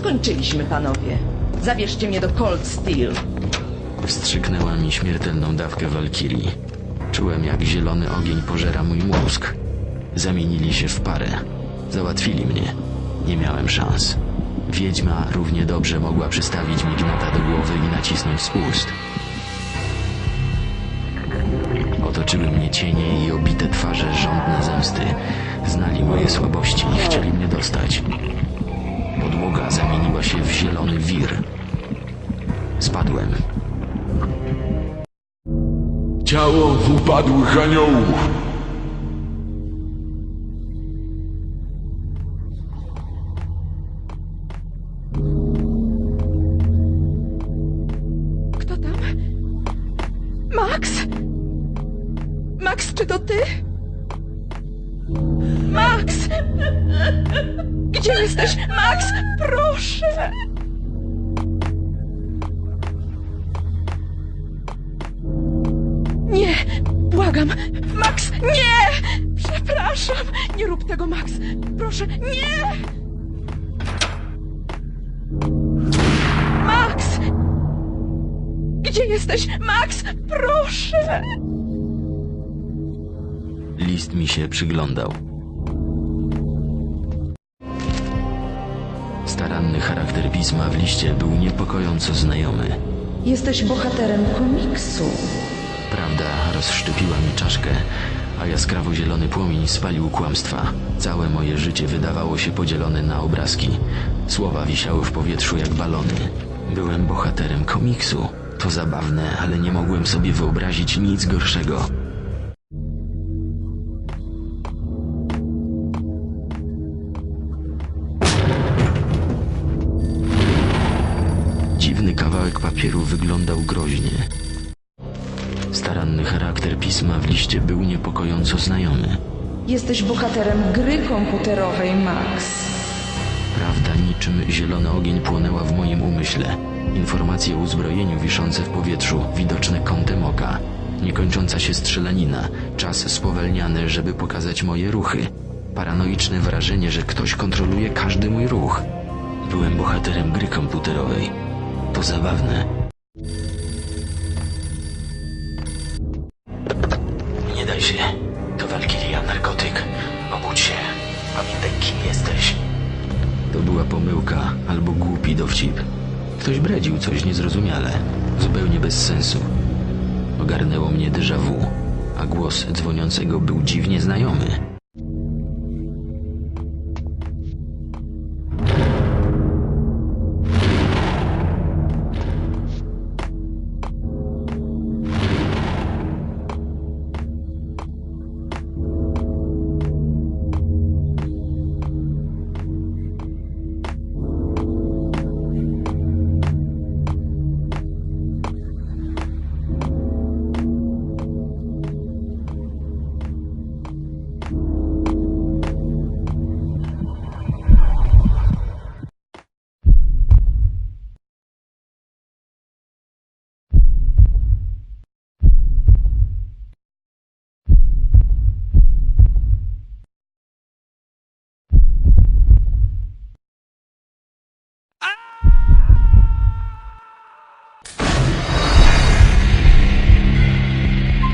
Skończyliśmy, panowie. Zabierzcie mnie do Cold Steel. Wstrzyknęła mi śmiertelną dawkę walkirii. Czułem, jak zielony ogień pożera mój mózg. Zamienili się w parę. Załatwili mnie. Nie miałem szans. Wiedźma równie dobrze mogła przystawić mi gnata do głowy i nacisnąć spust. Otoczyły mnie cienie i obite twarze żądne zemsty. Znali moje słabości i chcieli mnie dostać. Podłoga zamieniła się w zielony wir. Spadłem. Ciało upadłych aniołów. Kto tam? Max? Max, czy to ty? Gdzie jesteś? Max, proszę! Nie, błagam! Max, nie! Przepraszam! Nie rób tego, Max! Proszę, nie! Max! Gdzie jesteś? Max, proszę! List mi się przyglądał. Staranny charakter pisma w liście był niepokojąco znajomy. Jesteś bohaterem komiksu. Prawda rozszczepiła mi czaszkę, a jaskrawo-zielony płomień spalił kłamstwa. Całe moje życie wydawało się podzielone na obrazki. Słowa wisiały w powietrzu jak balony. Byłem bohaterem komiksu. To zabawne, ale nie mogłem sobie wyobrazić nic gorszego. Dziwny kawałek papieru wyglądał groźnie. Staranny charakter pisma w liście był niepokojąco znajomy. Jesteś bohaterem gry komputerowej, Max. Prawda niczym zielony ogień płonęła w moim umyśle. Informacje o uzbrojeniu wiszące w powietrzu, widoczne kątem oka. Niekończąca się strzelanina, czas spowelniany, żeby pokazać moje ruchy. Paranoiczne wrażenie, że ktoś kontroluje każdy mój ruch. Byłem bohaterem gry komputerowej. To zabawne. Nie daj się. To Walkiria, narkotyk. Obudź się. Pamiętaj, kim jesteś. To była pomyłka albo głupi dowcip. Ktoś bredził coś niezrozumiale, zupełnie bez sensu. Ogarnęło mnie déjà vu, a głos dzwoniącego był dziwnie znajomy.